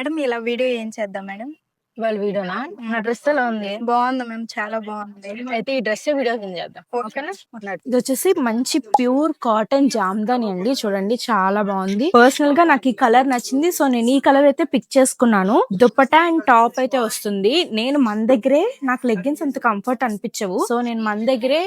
Madam ఇలా video ఏం చేద్దాం మేడం? వాళ్ళ వీడియోనా? నా డ్రెస్ ఎలా ఉంది? బాగుంది మ్యామ్ చాలా బాగుంది. అయితే ఈ డ్రెస్ వీడియో చేద్దాం ఓకేనా? ఇది వచ్చేసి మంచి ప్యూర్ కాటన్ జామ్దాని అండి. చూడండి చాలా బాగుంది. పర్సనల్గా నాకు ఈ కలర్ నచ్చింది సో నేను ఈ కలర్ అయితే పిక్ చేసుకున్నాను. దుపట్టా అండ్ టాప్ అయితే వస్తుంది. నేను మన దగ్గరే నాకు లెగ్గిన్స్ అంత కంఫర్ట్ అనిపించవు. సో నేను మన దగ్గరే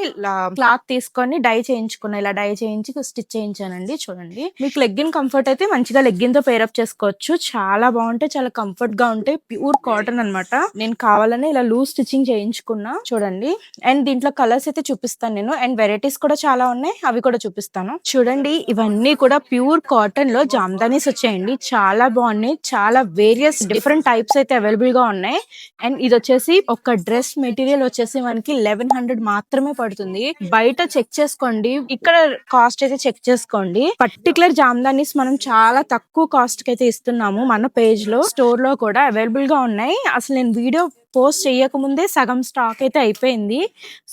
క్లాత్ తీసుకొని డై చేయించుకున్నా. ఇలా డై చేయించి స్టిచ్ చేయించానండి చూడండి. మీకు లెగ్గిన్ కంఫర్ట్ అయితే మంచిగా లెగ్గిన్తో పేరప్ చేసుకోవచ్చు. చాలా బాగుంటాయి చాలా కంఫర్ట్గా ఉంటాయి. ప్యూర్ కాటన్ అన్నమాట నేను కావాలనే ఇలా లూజ్ స్టిచ్చింగ్ చేయించుకున్నా చూడండి. అండ్ దీంట్లో కలర్స్ అయితే చూపిస్తాను నేను. అండ్ వెరైటీస్ కూడా చాలా ఉన్నాయి. అవి కూడా చూపిస్తాను. చూడండి ఇవన్నీ కూడా ప్యూర్ కాటన్లో జామ్దానీస్ వచ్చాయండి. చాలా బాగున్నాయి. చాలా వేరియస్ డిఫరెంట్ టైప్స్ అయితే అవైలబుల్గా ఉన్నాయి. అండ్ ఇది వచ్చేసి ఒక డ్రెస్ మెటీరియల్ వచ్చేసి మనకి లెవెన్ హండ్రెడ్ మాత్రమే పడుతుంది. బయట చెక్ చేసుకోండి. ఇక్కడ కాస్ట్ అయితే చెక్ చేసుకోండి. పర్టికులర్ జామ్దానీస్ మనం చాలా తక్కువ కాస్ట్కి అయితే ఇస్తున్నాము మన పేజ్లో స్టోర్లో కూడా అవైలబుల్గా ఉన్నాయి. అసలు నేను వీడియో పోస్ట్ చేయక ముందే సగం స్టాక్ అయితే అయిపోయింది.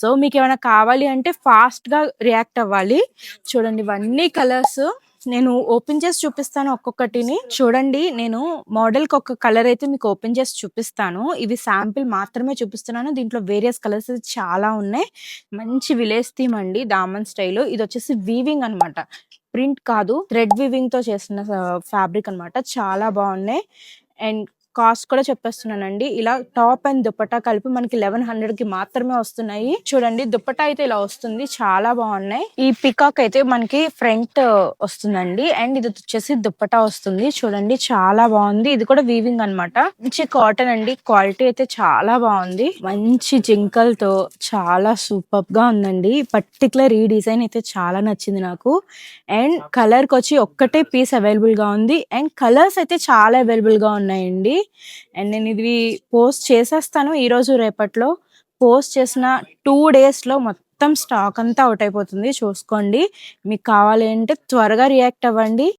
సో మీకు ఏమైనా కావాలి అంటే ఫాస్ట్గా రియాక్ట్ అవ్వాలి. చూడండి ఇవన్నీ కలర్స్ నేను ఓపెన్ చేసి చూపిస్తాను ఒక్కొక్కటిని. చూడండి నేను మోడల్కి ఒక కలర్ అయితే మీకు ఓపెన్ చేసి చూపిస్తాను. ఇవి శాంపిల్ మాత్రమే చూపిస్తున్నాను. దీంట్లో వేరియస్ కలర్స్ చాలా ఉన్నాయి. మంచి విలేజ్ థీమ్ అండి దామన్ స్టైల్. ఇది వచ్చేసి వీవింగ్ అన్నమాట. ప్రింట్ కాదు థ్రెడ్ వీవింగ్తో చేసిన ఫ్యాబ్రిక్ అన్నమాట. చాలా బాగున్నాయి. అండ్ కాస్ట్ కూడా చెప్పేస్తున్నానండి. ఇలా టాప్ అండ్ దుపట్టా కలిపి మనకి లెవెన్ హండ్రెడ్కి మాత్రమే వస్తున్నాయి. చూడండి దుపట్టా అయితే ఇలా వస్తుంది. చాలా బాగున్నాయి. ఈ పికాక్ అయితే మనకి ఫ్రంట్ వస్తుందండి. అండ్ ఇది వచ్చేసి దుప్పటా వస్తుంది. చూడండి చాలా బాగుంది. ఇది కూడా వీవింగ్ అన్నమాట. మంచి కాటన్ అండి. క్వాలిటీ అయితే చాలా బాగుంది. మంచి జింకలతో చాలా సూపర్గా ఉందండి పర్టికులర్ ఈ డిజైన్ అయితే చాలా నచ్చింది నాకు. అండ్ కలర్కి వచ్చి ఒక్కటే పీస్ అవైలబుల్గా ఉంది. అండ్ కలర్స్ అయితే చాలా అవైలబుల్గా ఉన్నాయండి. అండ్ నేను ఇది పోస్ట్ చేసేస్తాను. ఈ రోజు రేపట్లో పోస్ట్ చేసిన టూ డేస్లో మొత్తం స్టాక్ అంతా అవుట్ అయిపోతుంది. చూసుకోండి. మీకు కావాలి అంటే త్వరగా రియాక్ట్ అవ్వండి.